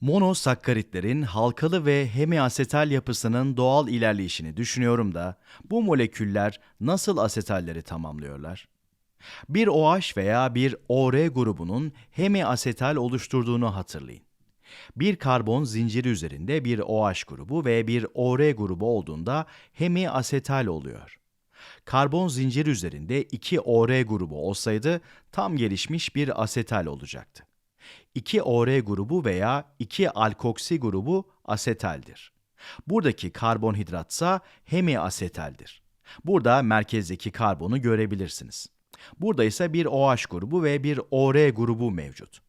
Monosakkaritlerin halkalı ve hemiasetal yapısının doğal ilerleyişini düşünüyorum da bu moleküller nasıl asetalleri tamamlıyorlar? Bir OH veya bir OR grubunun hemiasetal oluşturduğunu hatırlayın. Bir karbon zinciri üzerinde bir OH grubu ve bir OR grubu olduğunda hemiasetal oluyor. Karbon zinciri üzerinde iki OR grubu olsaydı tam gelişmiş bir asetal olacaktı. 2 OR grubu veya 2 alkoksi grubu asetaldir. Buradaki karbonhidratsa hemiasetaldir. Burada merkezdeki karbonu görebilirsiniz. Burada ise bir OH grubu ve bir OR grubu mevcut.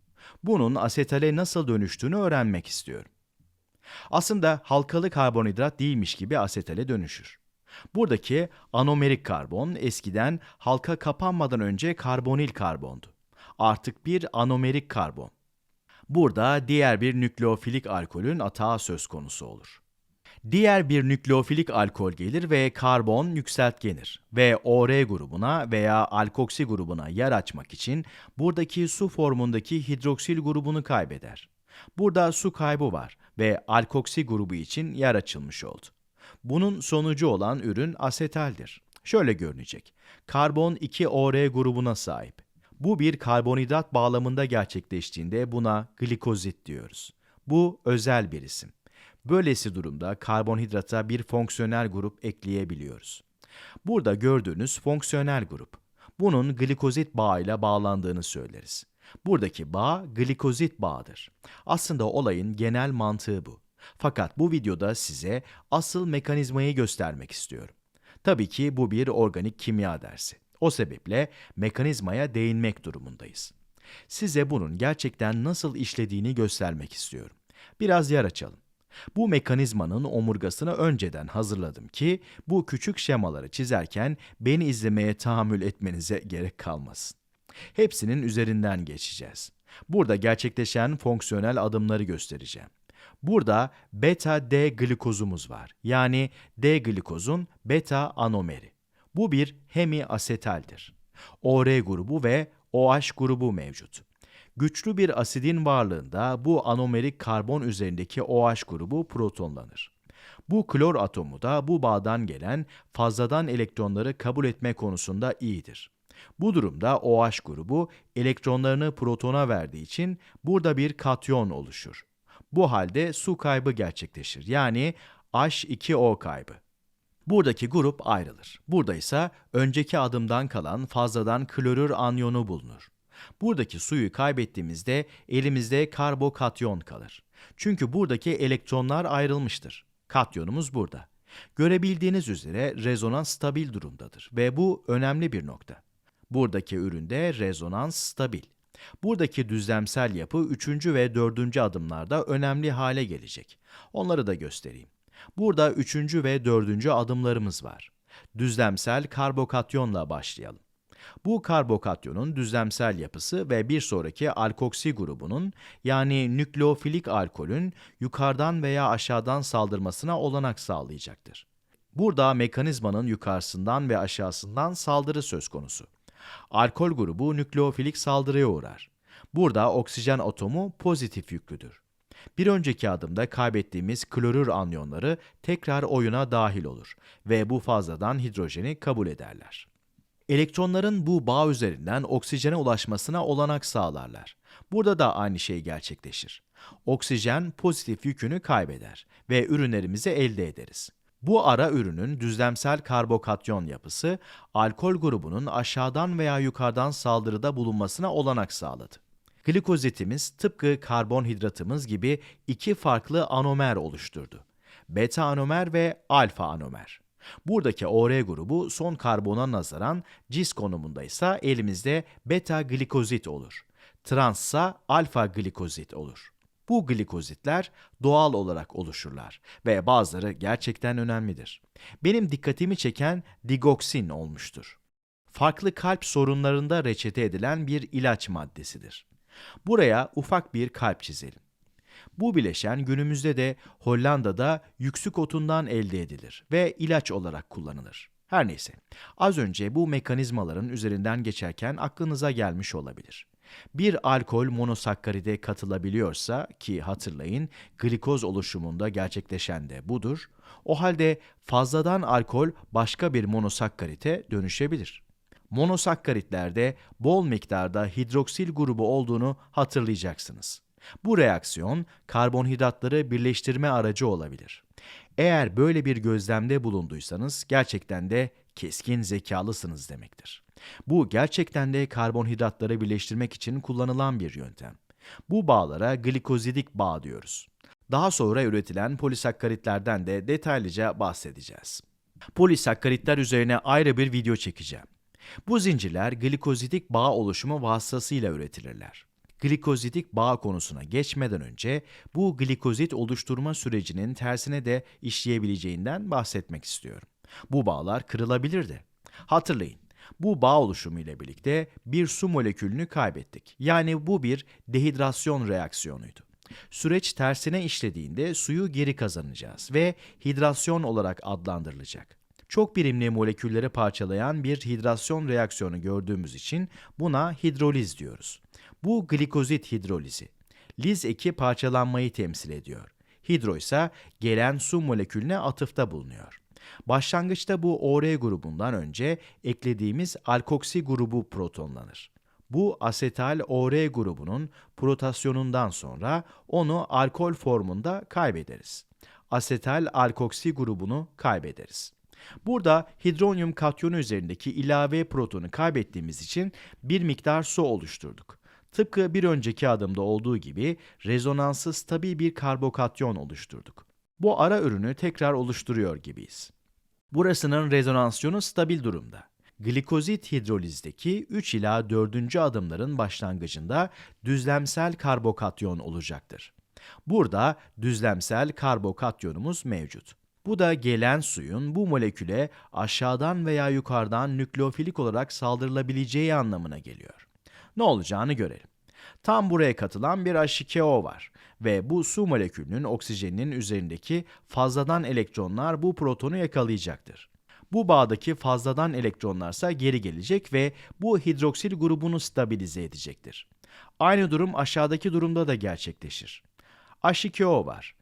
Bunun asetale nasıl dönüştüğünü öğrenmek istiyorum. Aslında halkalı karbonhidrat değilmiş gibi asetale dönüşür. Buradaki anomerik karbon eskiden halka kapanmadan önce karbonil karbondu. Artık bir anomerik karbon. Burada diğer bir nükleofilik alkolün atağı söz konusu olur. Diğer bir nükleofilik alkol gelir ve karbon yükseltgenir ve OR grubuna veya alkoksi grubuna yer açmak için buradaki su formundaki hidroksil grubunu kaybeder. Burada su kaybı var ve alkoksi grubu için yer açılmış oldu. Bunun sonucu olan ürün asetaldir. Şöyle görünecek. Karbon 2 OR grubuna sahip. Bu bir karbonhidrat bağlamında gerçekleştiğinde buna glikozit diyoruz. Bu özel bir isim. Böylesi durumda karbonhidrata bir fonksiyonel grup ekleyebiliyoruz. Burada gördüğünüz fonksiyonel grup. Bunun glikozit bağıyla bağlandığını söyleriz. Buradaki bağ glikozit bağıdır. Aslında olayın genel mantığı bu. Fakat bu videoda size asıl mekanizmayı göstermek istiyorum. Tabii ki bu bir organik kimya dersi. O sebeple mekanizmaya değinmek durumundayız. Size bunun gerçekten nasıl işlediğini göstermek istiyorum. Biraz yer açalım. Bu mekanizmanın omurgasını önceden hazırladım ki bu küçük şemaları çizerken beni izlemeye tahammül etmenize gerek kalmasın. Hepsinin üzerinden geçeceğiz. Burada gerçekleşen fonksiyonel adımları göstereceğim. Burada beta D glikozumuz var. Yani D glikozun beta anomeri. Bu bir hemiasetaldir. OR grubu ve OH grubu mevcut. Güçlü bir asidin varlığında bu anomerik karbon üzerindeki OH grubu protonlanır. Bu klor atomu da bu bağdan gelen fazladan elektronları kabul etme konusunda iyidir. Bu durumda OH grubu elektronlarını protona verdiği için burada bir katyon oluşur. Bu halde su kaybı gerçekleşir. Yani H2O kaybı. Buradaki grup ayrılır. Burada ise önceki adımdan kalan fazladan klorür anyonu bulunur. Buradaki suyu kaybettiğimizde elimizde karbokatyon kalır. Çünkü buradaki elektronlar ayrılmıştır. Katyonumuz burada. Görebildiğiniz üzere rezonans stabil durumdadır ve bu önemli bir nokta. Buradaki üründe rezonans stabil. Buradaki düzlemsel yapı 3. ve 4. adımlarda önemli hale gelecek. Onları da göstereyim. Burada 3. ve 4. adımlarımız var. Düzlemsel karbokatyonla başlayalım. Bu karbokatyonun düzlemsel yapısı ve bir sonraki alkoksi grubunun yani nükleofilik alkolün yukarıdan veya aşağıdan saldırmasına olanak sağlayacaktır. Burada mekanizmanın yukarısından ve aşağısından saldırı söz konusu. Alkol grubu nükleofilik saldırıya uğrar. Burada oksijen atomu pozitif yüklüdür. Bir önceki adımda kaybettiğimiz klorür anyonları tekrar oyuna dahil olur ve bu fazladan hidrojeni kabul ederler. Elektronların bu bağ üzerinden oksijene ulaşmasına olanak sağlarlar. Burada da aynı şey gerçekleşir. Oksijen pozitif yükünü kaybeder ve ürünlerimizi elde ederiz. Bu ara ürünün düzlemsel karbokatyon yapısı, alkol grubunun aşağıdan veya yukarıdan saldırıda bulunmasına olanak sağladı. Glikozitimiz tıpkı karbonhidratımız gibi iki farklı anomer oluşturdu. Beta anomer ve alfa anomer. Buradaki OR grubu son karbona nazaran cis konumunda ise elimizde beta glikozit olur. Transsa alfa glikozit olur. Bu glikozitler doğal olarak oluşurlar ve bazıları gerçekten önemlidir. Benim dikkatimi çeken digoksin olmuştur. Farklı kalp sorunlarında reçete edilen bir ilaç maddesidir. Buraya ufak bir kalp çizelim. Bu bileşen günümüzde de Hollanda'da yüksük otundan elde edilir ve ilaç olarak kullanılır. Her neyse, az önce bu mekanizmaların üzerinden geçerken aklınıza gelmiş olabilir. Bir alkol monosakkaride katılabiliyorsa ki hatırlayın glikoz oluşumunda gerçekleşen de budur. O halde fazladan alkol başka bir monosakkarite dönüşebilir. Monosakkaritlerde bol miktarda hidroksil grubu olduğunu hatırlayacaksınız. Bu reaksiyon karbonhidratları birleştirme aracı olabilir. Eğer böyle bir gözlemde bulunduysanız gerçekten de keskin zekalısınız demektir. Bu gerçekten de karbonhidratları birleştirmek için kullanılan bir yöntem. Bu bağlara glikozidik bağ diyoruz. Daha sonra üretilen polisakkaritlerden de detaylıca bahsedeceğiz. Polisakkaritler üzerine ayrı bir video çekeceğim. Bu zincirler glikozidik bağ oluşumu vasıtasıyla üretilirler. Glikozidik bağ konusuna geçmeden önce bu glikozit oluşturma sürecinin tersine de işleyebileceğinden bahsetmek istiyorum. Bu bağlar kırılabilir de. Hatırlayın, bu bağ oluşumu ile birlikte bir su molekülünü kaybettik. Yani bu bir dehidrasyon reaksiyonuydu. Süreç tersine işlediğinde suyu geri kazanacağız ve hidrasyon olarak adlandırılacak. Çok birimli molekülleri parçalayan bir hidrasyon reaksiyonu gördüğümüz için buna hidroliz diyoruz. Bu glikozit hidrolizi. Liz eki parçalanmayı temsil ediyor. Hidro ise gelen su molekülüne atıfta bulunuyor. Başlangıçta bu OR grubundan önce eklediğimiz alkoksi grubu protonlanır. Bu asetal OR grubunun protasyonundan sonra onu alkol formunda kaybederiz. Asetal alkoksi grubunu kaybederiz. Burada hidronyum katyonu üzerindeki ilave protonu kaybettiğimiz için bir miktar su oluşturduk. Tıpkı bir önceki adımda olduğu gibi rezonansı stabil bir karbokatyon oluşturduk. Bu ara ürünü tekrar oluşturuyor gibiyiz. Burasının rezonansiyonu stabil durumda. Glikozit hidrolizdeki 3 ila 4. adımların başlangıcında düzlemsel karbokatyon olacaktır. Burada düzlemsel karbokatyonumuz mevcut. Bu da gelen suyun bu moleküle aşağıdan veya yukarıdan nükleofilik olarak saldırılabileceği anlamına geliyor. Ne olacağını görelim. Tam buraya katılan bir H2O var ve bu su molekülünün oksijeninin üzerindeki fazladan elektronlar bu protonu yakalayacaktır. Bu bağdaki fazladan elektronlarsa geri gelecek ve bu hidroksil grubunu stabilize edecektir. Aynı durum aşağıdaki durumda da gerçekleşir. H2O var.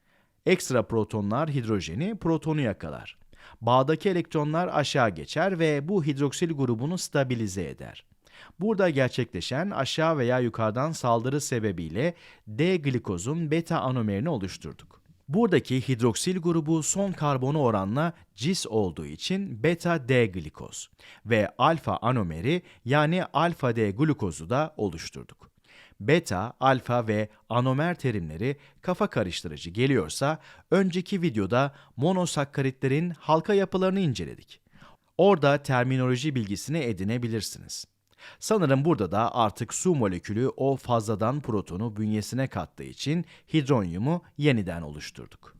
Ekstra protonlar hidrojeni, protonu yakalar. Bağdaki elektronlar aşağı geçer ve bu hidroksil grubunu stabilize eder. Burada gerçekleşen aşağı veya yukarıdan saldırı sebebiyle D-glikozun beta anomerini oluşturduk. Buradaki hidroksil grubu son karbonu oranla cis olduğu için beta D-glikoz ve alfa anomeri yani alfa D glukozu da oluşturduk. Beta, alfa ve anomer terimleri kafa karıştırıcı geliyorsa önceki videoda monosakkaritlerin halka yapılarını inceledik. Orada terminoloji bilgisini edinebilirsiniz. Sanırım burada da artık su molekülü o fazladan protonu bünyesine kattığı için hidronyumu yeniden oluşturduk.